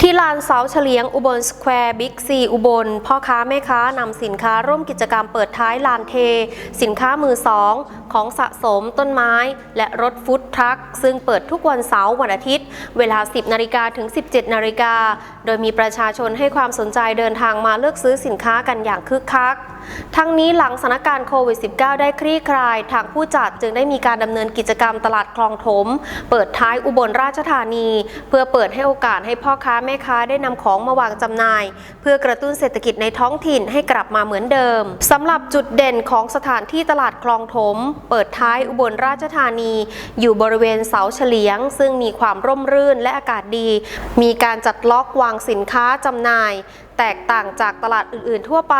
ที่ลานเสาเฉลียงอุบลสแควร์บิ๊กซีอุบล พ่อค้าแม่ค้านำสินค้าร่วมกิจกรรมเปิดท้ายลานเท สินค้ามือสองของสะสมต้นไม้ และรถฟุตทรัคซึ่งเปิดทุกวันเสาร์วันอาทิตย์ เวลา 10นาฬิกาถึง 17นาฬิกาโดยมีประชาชนให้ความสนใจเดินทางมาเลือกซื้อสินค้ากันอย่างคึกคัก ทั้งนี้หลังสถานการณ์โควิด -19 ได้คลี่คลาย ทางผู้จัดจึงได้มีการดำเนินกิจกรรมตลาดคลองถม เปิดท้ายอุบลราชธานี เพื่อเปิดให้โอกาสให้พ่อค้าแม่ค้าได้นำของมาวางจำหน่าย เพื่อกระตุ้นเศรษฐกิจในท้องถิ่นให้กลับมาเหมือนเดิมสำหรับจุดเด่นของสถานที่ตลาดคลองถมเปิดท้ายอุบลราชธานี อยู่บริเวณเสาเฉลียง ซึ่งมีความร่มรื่นและอากาศดี มีการจัดล็อกวางสินค้าจำหน่าย แตกต่างจากตลาดอื่นๆทั่วไป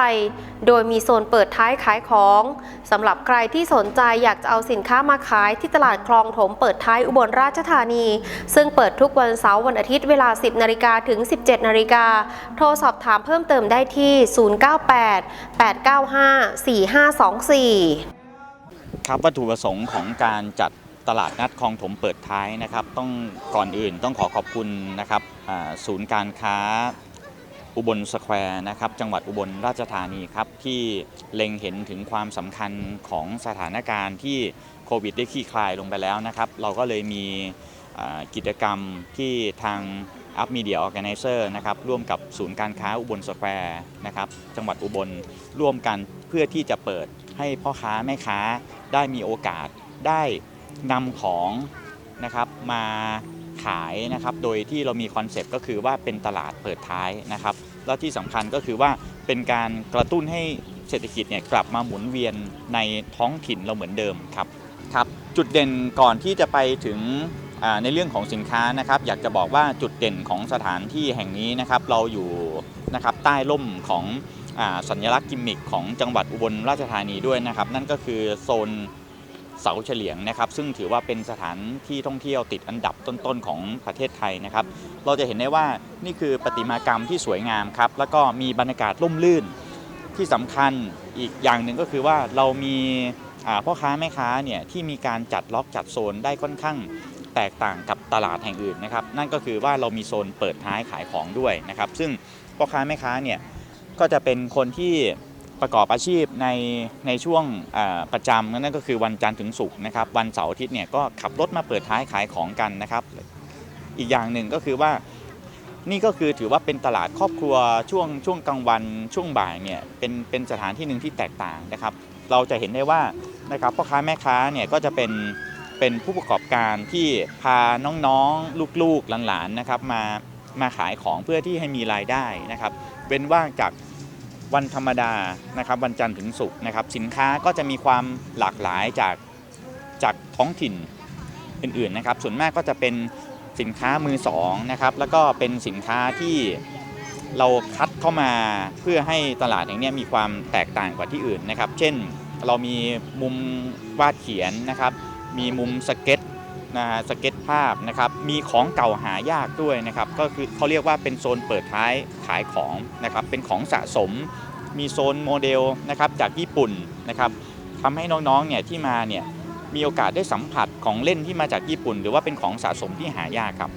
โดยมีโซนเปิดท้ายขายของสำหรับใครที่สนใจอยากจะเอาสินค้ามาขายที่ตลาดคลองถมเปิดท้ายอุบลราชธานี ซึ่งเปิดทุกวันเสาร์วันอาทิตย์เวลา 10นาฬิกาถึง 17นาฬิกาโทรสอบถามเพิ่มเติมได้ที่ 098 895 4524 ครับวัตถุประสงค์ของการจัดตลาดนัดคลองถมเปิดท้ายนะครับ ต้องก่อนอื่นต้องขอขอบคุณนะครับศูนย์การค้าอุบลสแควร์นะครับจังหวัดอุบลราชธานีครับ ที่เล็งเห็นถึงความสำคัญของสถานการณ์ที่โควิดได้คลี่คลายลงไปแล้วนะครับ เราก็เลยมีกิจกรรมที่ทางอัพมีเดียออแกไนเซอร์นะครับร่วมกับศูนย์การค้าอุบลสแควร์นะครับจังหวัดอุบลร่วมกันเพื่อที่จะเปิด ให้พ่อค้าแม่ค้าได้มีโอกาสได้นำของนะครับมาขายนะครับ โดยที่เรามีคอนเซปต์ก็คือว่าเป็นตลาดเปิดท้ายนะครับ แล้วที่สำคัญก็คือว่าเป็นการกระตุ้นให้เศรษฐกิจเนี่ยกลับมาหมุนเวียนในท้องถิ่นเราเหมือนเดิมครับครับ จุดเด่นก่อนที่จะไปถึงในเรื่องของสินค้านะครับอยากจะบอกว่าจุดเด่นของสถานที่แห่งนี้นะครับ เราอยู่นะครับใต้ร่มของ สัญลักษณ์กิมมิคของจังหวัดอุบลราชธานีด้วยนะครับ นั่นก็คือโซนเสาเฉลียงนะครับซึ่งถือว่าเป็นสถานที่ท่องเที่ยวติดอันดับต้นๆของประเทศไทยนะครับ เราจะเห็นได้ว่านี่คือประติมากรรมที่สวยงามครับ แล้วก็มีบรรยากาศร่มรื่นที่สำคัญอีกอย่างหนึ่งก็คือว่าเรามีพ่อค้าแม่ค้าเนี่ยที่มีการจัดล็อกจัดโซนได้ค่อนข้างแตกต่างกับตลาดแห่งอื่นนะครับ นั่นก็คือว่าเรามีโซนเปิดท้ายขายของด้วยนะครับ ซึ่งพ่อค้าแม่ค้าเนี่ย ก็จะเป็นคนที่ประกอบอาชีพในในช่วงประจำนั่นก็คือวันจันทร์ถึงศุกร์นะครับ วันเสาร์อาทิตย์เนี่ยก็ขับรถมาเปิดท้ายขายของกันนะครับ อีกอย่างหนึ่งก็คือว่านี่ก็คือถือว่าเป็นตลาดครอบครัวช่วงช่วงกลางวันช่วงบ่ายเนี่ยเป็นเป็นสถานที่หนึ่งที่แตกต่างนะครับ เราจะเห็นได้ว่านะครับพ่อค้าแม่ค้าเนี่ยก็จะเป็นเป็นผู้ประกอบการที่พาน้องๆลูกๆหลานๆนะครับมามาขายของเพื่อที่ให้มีรายได้นะครับเว้นว่างจาก วันธรรมดานะครับวันจันทร์ถึงศุกร์นะครับสินค้าก็จะมีความหลากหลายจากจากท้องถิ่นอื่นๆนะครับ ส่วนมากก็จะเป็นสินค้ามือสองนะครับแล้วก็เป็นสินค้าที่เราคัดเข้ามาเพื่อให้ตลาดแห่งนี้มีความแตกต่างกว่าที่อื่นนะครับ เช่นเรามีมุมวาดเขียนนะครับ มีมุมสเก็ต นะฮะสเก็ตภาพนะครับมีของเก่าหายากด้วยนะครับก็คือเขาเรียกว่าเป็นโซนเปิดท้ายขายของนะครับเป็นของสะสม มีโซนโมเดลนะครับจากญี่ปุ่นนะครับทำให้น้องๆเนี่ยที่มาเนี่ยมีโอกาสได้สัมผัสของเล่นที่มาจากญี่ปุ่น หรือว่าเป็นของสะสมที่หายากครับ